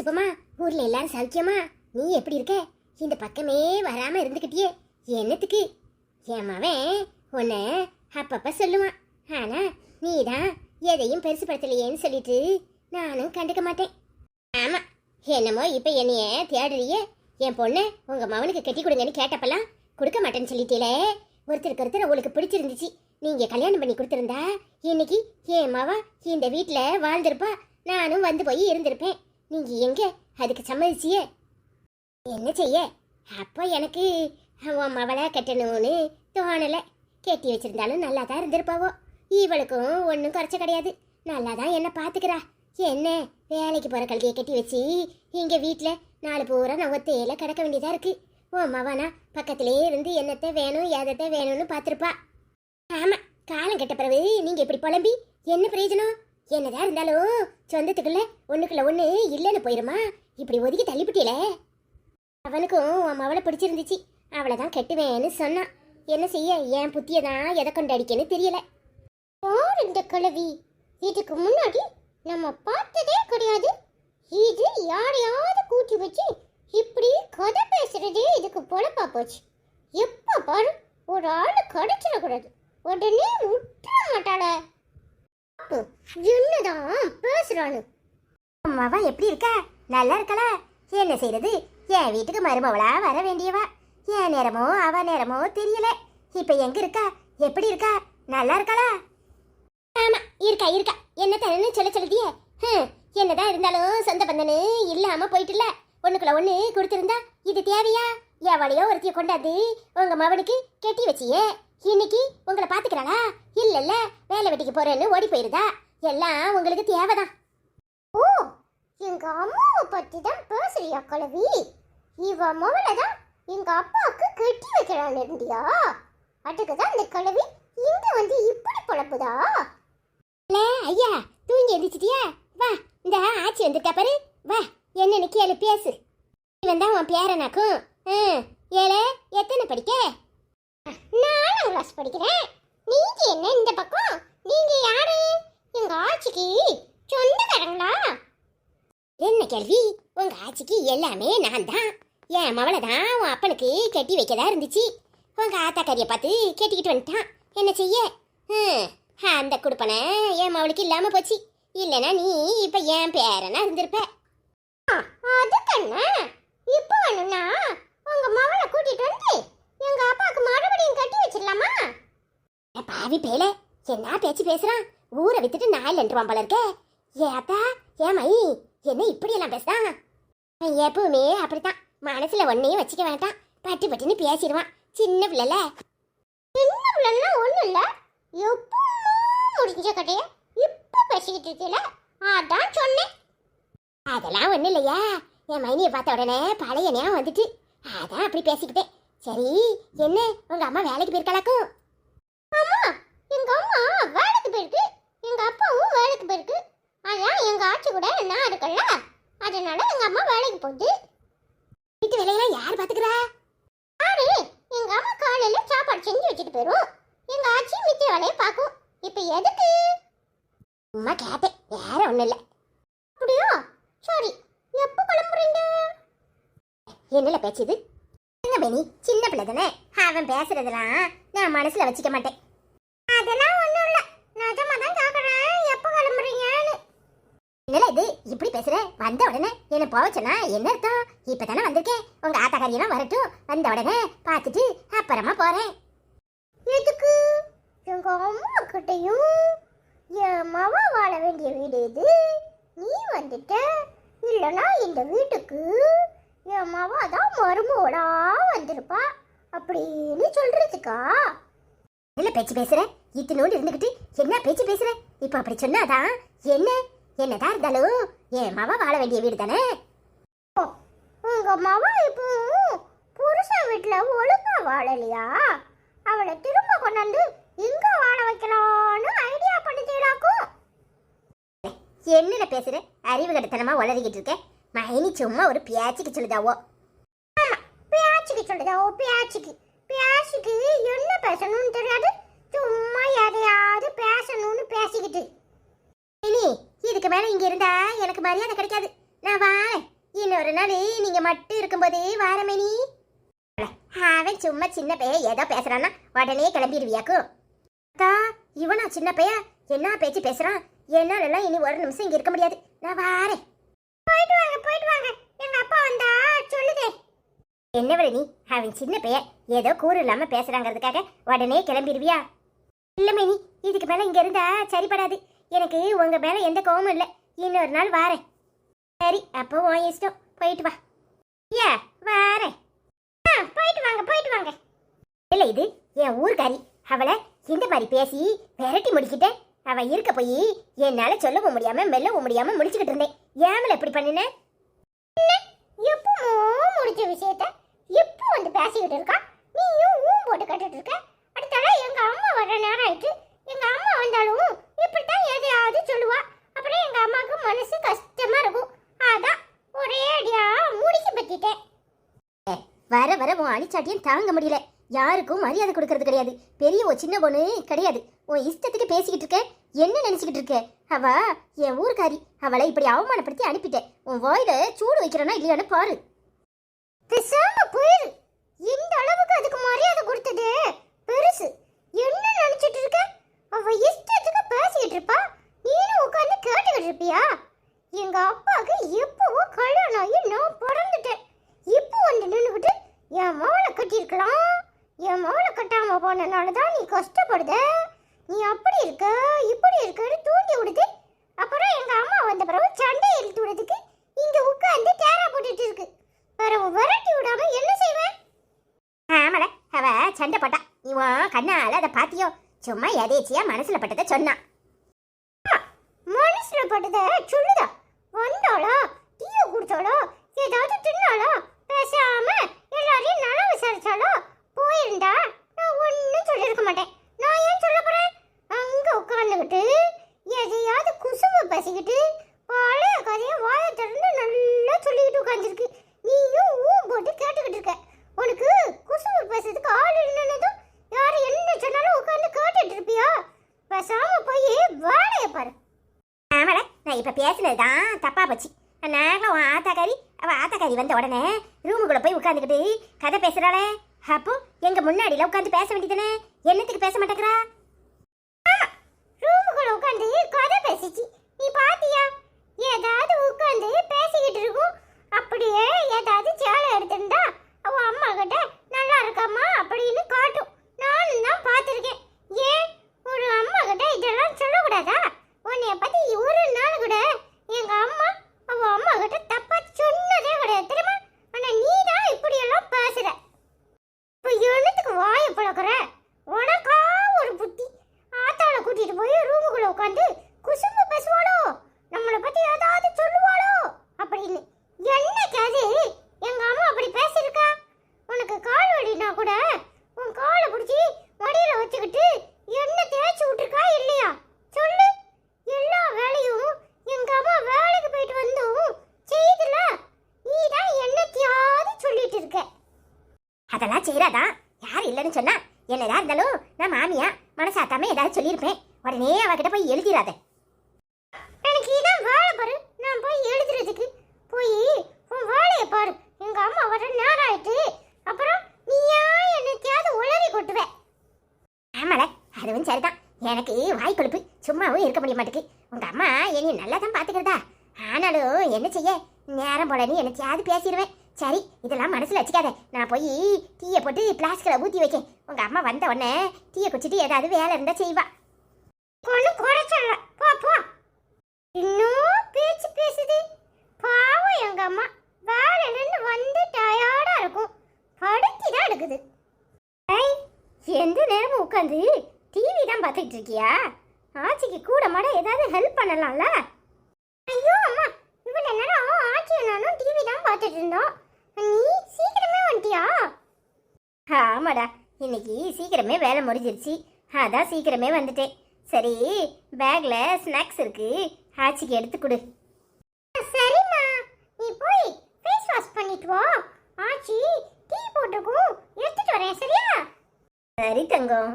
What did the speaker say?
சுபமா ஊர்ல எல்லாரும் சௌக்கியமா? நீ எப்படி இருக்க? இந்த பக்கமே வராம இருந்துக்கிட்டியே என்னத்துக்கு? என் மவன் உன்னை அப்பப்ப சொல்லுவான். ஆனா நீ தான் எதையும் பெருசுப்படுத்தலையேன்னு சொல்லிட்டு நானும் கண்டுக்க மாட்டேன். ஆமா என்னமோ இப்ப என்னைய தேடுறியே. என் பொண்ணு உங்க மவனுக்கு கட்டி கொடுங்கன்னு கேட்டப்பெல்லாம் கொடுக்க மாட்டேன்னு சொல்லிட்டீங்களே ஒருத்தருக்கு ஒருத்தர் உங்களுக்கு பிடிச்சிருந்துச்சு. நீங்க கல்யாணம் பண்ணி கொடுத்துருந்தா இன்னைக்கு என் மவ இந்த வீட்டில் வாழ்ந்திருப்பா. நானும் வந்து போய் இருந்திருப்பேன். நீங்க எங்க? அதுக்கு சம்மதிச்சியே? என்ன செய்ய? அப்போ எனக்கு உன் மவளை கட்டணும்னு தோணல. கட்டி வச்சிருந்தாலும் நல்லா தான் இருந்திருப்பாவோ. இவளுக்கும் ஒன்றும் குறைச்ச கிடையாது. நல்லா தான் என்ன பார்த்துக்கிறா என்ன? வேலைக்கு போகிற கல்வியை கட்டி வச்சு இங்கே வீட்டில் நாலு பூரா நான் ஒத்தையில கிடக்க வேண்டியதாக இருக்கு. ஓ மவனா பக்கத்திலே இருந்து என்னத்தை வேணும் எதத்தை வேணும்னு பார்த்துருப்பா ஆமாம் காலம் கெட்ட பிறகு நீங்கள் இப்படி புலம்பி என்ன பிரயோஜனம்? என்னதான் இருந்தாலும் சொந்தத்துக்குள்ள ஒண்ணுக்குள்ள ஒண்ணு இல்லைன்னு போயிருமா? இப்படி ஒதுக்கி தள்ளிவிட்டியல அவனுக்கும் உன் மவளை பிடிச்சிருந்துச்சு. அவளை தான் கெட்டுவேன்னு சொன்னான். என்ன செய்ய? என் புத்தியை தான் எதை கொண்டு அடிக்கன்னு தெரியல. யார் இந்த கிழவி? இதுக்கு முன்னாடி நம்ம பார்த்ததே கிடையாது. இது யாரையாவது கூட்டி வச்சு இப்படி கதை பேசுறதே இதுக்கு பொழப்பா போச்சு. எப்போ பாரு ஒரு ஆள் கிடைச்சிடக்கூடாது. உடனே விட்டுற மாட்டாளே. என்னதான் பேசுறானு? அம்மாவா எப்படி இருக்கா? நல்லா இருக்கல? என்ன செய்யறது என் வீட்டுக்கு மருமவளா வர வேண்டியவா. என் நேரமோ அவ நேரமோ தெரியல. இப்ப எங்க இருக்கா? எப்படி இருக்கா? நல்லா இருக்காளா ஆமா இருக்கா இருக்கா. என்ன தரன்னு சொல்ல சொல்லுதியே. என்னதான் இருந்தாலும் சொந்த பந்தனு இல்லாம போயிட்டுல. ஒண்ணுக்குள்ள ஒண்ணு கொடுத்திருந்தா இது தேவையா? எவளையோ ஒருத்திய கொண்டாந்து உங்க மவனுக்கு கெட்டி வச்சியே. இன்னைக்கு உங்களை பாத்துக்கிறாளா? இல்ல இல்ல வேலை வெட்டிக்கு போறேன்னு ஓடி போயிருந்தா எல்லாம் உங்களுக்கு தேவைதான். ஓ எங்க அம்மாவை பத்தி தான் பேசுறியா கலவி இவ மவளை தான் எங்க அப்பாவுக்கு கட்டி வைக்கிறான் இருந்தியா அதுக்கு தான் இந்த கலவி இங்க வந்து இப்படி பொழப்புதா? ஐயா தூங்கி எந்திரிச்சிட்டியா? வா இந்த ஆச்சி வந்துட்டா பாரு. வா என்னன்னு கேளு பேசு. இவன் தான் உன் பேரனாக்கும் ம் எத்தனை படிக்க? நாலாம் கிளாஸ் படிக்கிறேன். நீங்க என்ன இந்த பக்கம்? நீங்க யாரு? எங்க ஆச்சிக்கு சொந்தக்காரங்களா என்ன கேள்வி? உங்க ஆச்சிக்கு எல்லாமே நான் தான். என் மவளை தான் உன் அப்பனுக்கு கட்டி வைக்கதா இருந்துச்சு. உங்க ஆத்தாக்காரிய பார்த்து கட்டிக்கிட்டு வந்துட்டான். என்ன செய்ய? அந்த குடுப்பனை என் மவளுக்கு இல்லாம போச்சு. இல்லைன்னா நீ இப்ப என் பேரனா இருந்திருப்ப. அதுக்கண்ணா இப்ப வேணும்னா உங்க மவளை கூட்டிட்டு வந்து எங்க அப்பாவுக்கு மறுபடியும் கட்டி வச்சிடலாமா? பாவி பேல என்ன பேச்சு பேசுறான்? ஊரை வித்துட்டு நாயில் என்றுவான் போல இருக்கே. ஏ அத்தா ஏ மை என்ன இப்படியெல்லாம் பேசுதான் அவன் எப்பவுமே அப்படித்தான். மனசுல ஒன்னையும் வச்சுக்க வேண்டாம். பட்டு பட்டுன்னு பேசிடுவான். சின்ன பிள்ளைல. சின்ன பிள்ளைன்னா ஒன்றும் இல்லை. எப்போ முடிஞ்ச கதைய இப்போ பேசிக்கிட்டு இருக்கல அதான் சொன்னேன். அதெல்லாம் ஒன்றும் இல்லையா. என் மைனியை பார்த்த உடனே பழைய நேரம் வந்துட்டு அதான் அப்படி பேசிக்கிட்டேன். சரி என்ன? உங்கள் அம்மா வேலைக்கு போயிருக்கலாக்கும் அம்மா வேலைக்கு போயிருக்கு எங்க அப்பாவும் வேலைக்கு போயிருக்கு அதான் கூட நான் இருக்கல அதனால எங்க அம்மா வேலைக்கு போகுது. வீட்டு வேலையெல்லாம் யார் பாத்துக்கிறா? யாரு எங்க அம்மா காலையில சாப்பாடு செஞ்சு வச்சுட்டு போயிரும். எங்க ஆச்சி மித்த வேலையை பார்க்கும். இப்ப எதுக்கு? அம்மா கேட்டேன். வேற ஒண்ணும் இல்ல. அப்படியா? சாரி. எப்போ கிளம்புறீங்க? என்னல பேச்சு இது? என்ன பெனி சின்ன பிள்ளை தானே? அவன் பேசுறதெல்லாம் நான் மனசுல வச்சுக்க மாட்டேன் அதெல்லாம் ஒண்ணும் இல்ல நிஜமா தான் கேக்குறேன் எப்போ கிளம்புறீங்கன்னு என்னது இது இப்படி பேசுற? வந்த உடனே என்ன போக சொன்னா என்ன அர்த்தம்? இப்பதானே வந்திருக்கேன். உங்க ஆத்தாக்காரியெல்லாம் வரட்டும். வந்த உடனே பார்த்துட்டு அப்புறமா போறேன். எதுக்கு? எங்க அம்மா கிட்டையும் என் மவ வாழ வேண்டிய வீடு இது நீ வந்துட்ட? இல்லனா இந்த வீட்டுக்கு? என் மவ தான் மருமோடா வந்திருப்பா. அப்படின்னு சொல்றதுக்கா? என்ன பேச்சு பேசுற? இத்தினோடு இருந்துகிட்டு என்ன பேச்சு பேசுற? இப்ப அப்படி சொன்னாதான் என்ன? என்னதான் இருந்தாலும்? என் மவ வாழ வேண்டிய வீடு தானே? உங்க மவ இப்போ புருஷன் வீட்டுல ஒழுங்கா வாழலையா? அவளை திரும்ப கொண்டாந்து இங்க வாழ வைக்கலாம்னு ஐடியா பண்ணிட்டீங்களாக்கும் என்னென்ன பேசுற? அறிவு கட்டத்தனமா உளறிக்கிட்டு இருக்க. மைனி சும்மா ஒரு பியாச்சிக்கு சொல்லுதாவோ. பியாச்சிக்கு சொல்லுதாவோ பியாச்சிக்கு. பியாச்சிக்கு என்ன பேசணும்னு தெரியாது. சும்மா எதையாவது பேசணும்னு பேசிக்கிட்டு. இதுக்கு மேல இங்க இருந்தா எனக்கு மரியாதை கிடைக்காது. நான் வாரேன். இன்னொரு நாள் நீங்க மட்டும் இருக்கும்போது வாரமே நீ. அவன் சும்மா சின்ன பையன் ஏதோ பேசுறான்னா உடனே கிளம்பிடுவியாக்கும் அக்கா இவனா சின்ன பையன் என்ன பேச்சு பேசுறான்? என்னாலலாம் இனி ஒரு நிமிஷம் இங்க இருக்க முடியாது. நான் வாரேன். போயிட்டு வாங்க போயிட்டு வாங்க. எங்க அப்பா வந்தா சொல்லுதே. என்ன விட நீ? அவன் சின்ன பையன் ஏதோ கூறு இல்லாம பேசுறாங்கிறதுக்காக உடனே கிளம்பிடுவியா? இல்ல மேனி இதுக்கு மேல இங்க இருந்தா சரிப்படாது. எனக்கு உங்க மேல எந்த கோவமும் இல்ல. இன்னொரு நாள் வாரேன். சரி அப்போ உன் இஷ்டம். போயிட்டு வா. ஏ வாரேன். ஆ, போயிட்டு வாங்க போயிட்டு வாங்க. இல்ல இது என் ஊர்காரி அவளை இந்த மாதிரி பேசி விரட்டி முடிக்கிட்டேன் அவ இருக்க போய் என்னால சொல்லவும் முடியாம மெல்லவும் முடியாம முடிச்சுக்கிட்டு இருந்தேன். ஏமல எப்படி பண்ணினேன் எப்போ முடிச்ச விஷயத்த? எப்போ வந்து பேசிக்கிட்டு இருக்கா? நீயும் ஊம் போட்டு கட்டுட்டு இருக்க? அடுத்தால எங்க அம்மா வர நேரம் ஆயிட்டு எங்க அம்மா வந்தாலும் இப்படித்தான் எதையாவது சொல்லுவா அப்புறம் எங்க அம்மாவுக்கு மனசு கஷ்டமா இருக்கும் அதான் ஒரே அடியா முடிச்சு பத்திட்டேன் வர வர உன் அடிச்சாட்டியும் தாங்க முடியல. யாருக்கும் மரியாதை கொடுக்கறது கிடையாது. பெரிய ஒரு சின்ன பொண்ணு கிடையாது. உன் இஷ்டத்துக்கு பேசிக்கிட்டு இருக்க. என்ன நினச்சிக்கிட்டு இருக்க? அவ என் ஊருக்காரி. அவளை இப்படி அவமானப்படுத்தி அனுப்பிட்டேன். உன் வாயில சூடு வைக்கிறனா இல்லையான்னு பாரு. பேசாம போயிரு. இந்த அளவுக்கு அதுக்கு மரியாதை கொடுத்தது? பெருசு. என்ன நினைச்சிட்டு இருக்க? அவ இஷ்டத்துக்கு பேசிக்கிட்டு இருப்பா. நீனும் உட்காந்து கேட்டுக்கிட்டு இருப்பியா? எங்க அப்பாவுக்கு எப்பவோ கல்யாணம் ஆகி நான் பிறந்துட்டேன். இப்போ வந்து நின்றுக்கிட்டு என் மவளை கட்டியிருக்கலாம். என் மவளை கட்டாமல் போனனால தான் நீ கஷ்டப்படுத. நீ அப்படி இருக்க இப்படி இருக்கன்னு தூண்டி விடுது அப்புறம் எங்கள் அம்மா வந்த பிறகு சண்டை இழுத்து விடுறதுக்கு இங்கே உட்காந்து டேரா போட்டுட்டு இருக்கு. பிறகு விரட்டி விடாம என்ன செய்வேன் ஆமால அவ சண்டை போட்டா. இவன் கண்ணால் அதை பாத்தியோ சும்மா எதேச்சியா மனசில் பட்டதை சொன்னான் மனசில் பட்டதை சொல்லுதா? வந்தாளா? டீயை குடிச்சாளோ? ஏதாவது தின்னாளா? பேசாமல் எல்லாரையும் நலம் விசாரிச்சாலும் போயிருந்தா நான் ஒன்றும் சொல்லியிருக்க மாட்டேன். நான் ஏன் சொல்ல போகிறேன் அங்கே உட்காந்துக்கிட்டு எதையாவது குசுவை பேசிக்கிட்டு பழைய கதையை வாயை திறந்து நல்லா சொல்லிக்கிட்டு உட்காந்துருக்கு நீயும் ஊ போட்டு கேட்டுக்கிட்டு இருக்க. உனக்கு குசும்பு பேசுறதுக்கு ஆள் இல்லைன்னதும் யார் என்ன சொன்னாலும் உட்காந்து கேட்டுட்டு இருப்பியா? பேசாம போய் வேலையை பாரு. ஆமால நான் இப்போ பேசுனது தான் தப்பாக போச்சு. நாங்களும் உன் ஆத்தாக்காரி? அவள் ஆத்தாக்காரி வந்த உடனே ரூமுக்குள்ளே போய் உட்காந்துக்கிட்டு கதை பேசுறாளே. அப்போ எங்கள் முன்னாடியில் உட்காந்து பேச வேண்டியதானே என்னத்துக்கு பேச மாட்டேங்கிறா? ரூமுக்குள்ளே உட்காந்து கதை பேசிச்சு. நீ பாத்தியா ஏதாவது உட்காந்து பேசிக்கிட்டு இருக்கும் அப்படியே ஏதாவது சேலை எடுத்திருந்தா அவ அம்மா கிட்ட நல்லா இருக்கம்மா அப்படின்னு காட்டும் நானும் தான் பார்த்துருக்கேன் ஏன் ஒரு அம்மா கிட்ட இதெல்லாம் சொல்லக்கூடாதா உன்னைய பத்தி ஒரு நாள் கூட எங்க அம்மா அவ அம்மா கிட்ட தப்பா சொன்னதே கிடையாது தெரியுமா ஆனா நீ தான் இப்படி எல்லாம் பேசுற இப்ப என்னத்துக்கு வாயை பழக்கிற உனக்கா ஒரு புத்தி ஆத்தாள கூட்டிட்டு போய் ரூமுக்குள்ள உட்காந்து குசும்பு பேசுவாளோ நம்மளை பத்தி ஏதாவது சொல்லுவாளோ அப்படின்னு என்னைக்காவது எங்க அம்மா அப்படி பேசியிருக்கா உனக்கு கால் வலினா கூட உன் காலை பிடிச்சி மடியில வச்சுக்கிட்டு என்ன தேய்ச்சி விட்டுருக்கா இல்லையா சொல்லு எல்லா வேலையும் எங்க அம்மா வேலைக்கு போயிட்டு வந்தும் செய்யுதுல நீ தான் என்னத்தையாவது சொல்லிட்டு இருக்க அதெல்லாம் செய்யறாதா யார் இல்லைன்னு சொன்னா என்னதான் இருந்தாலும் நான் மாமியா மனசாத்தாம ஏதாவது சொல்லியிருப்பேன். உடனே அவகிட்ட போய் எழுதிடாத எனக்கு இதான் வேலை பாரு. நான் போய் எழுதுறதுக்கு போய் உன் வேலையை பாரு. எங்க அம்மா வர நேரம் ஆயிட்டு அப்புறம் நீயா என்னத்தையாவது உளறி கொட்டுவ. ஆமால அதுவும் சரிதான். எனக்கு வாய் கொழுப்பு சும்மாவும் இருக்க முடிய மாட்டேங்குது உங்க அம்மா என்னை நல்லா தான் பாத்துக்கிறதா. ஆனாலும் என்ன செய்ய? நேரம் போல நீ என்னத்தையாவது பேசிடுவேன் சரி இதெல்லாம் மனசில் வச்சுக்காத. நான் போய் டீயை போட்டு பிளாஸ்கில் ஊற்றி வைக்கேன். உங்கள் அம்மா வந்த உடனே டீயை குடிச்சிட்டு ஏதாவது வேலை இருந்தால் செய்வா. ஒன்றும் சொல்ல. போ போ. இன்னும் பேச்சு பேசுது. பாவம் எங்கள் அம்மா. வேலையிலேருந்து வந்து டயர்டாக இருக்கும். படுத்தி தான் எடுக்குது. ஐய் எந்த நேரமும் உட்காந்து டிவி தான் பார்த்துட்டு இருக்கியா? ஆச்சிக்கு கூட மாட ஏதாவது ஹெல்ப் பண்ணலாம்ல? ஐயோ அம்மா. நானும் டிவி தான் பார்த்துட்டு இருந்தோம். நீ சீக்கிரமே வந்துட்டியா? ஆமாடா இன்னைக்கு சீக்கிரமே வேலை முடிஞ்சிருச்சு. அதான் சீக்கிரமே வந்துட்டேன். சரி பேக்ல ஸ்நாக்ஸ் இருக்கு. ஆச்சிக்கு எடுத்து கொடு. சரிம்மா. நீ போய் ஃபேஸ் வாஷ் பண்ணிட்டு வா. ஆச்சி டீ போட்டுக்கும் எடுத்துட்டு வரேன் சரியா? சரி தங்கம்.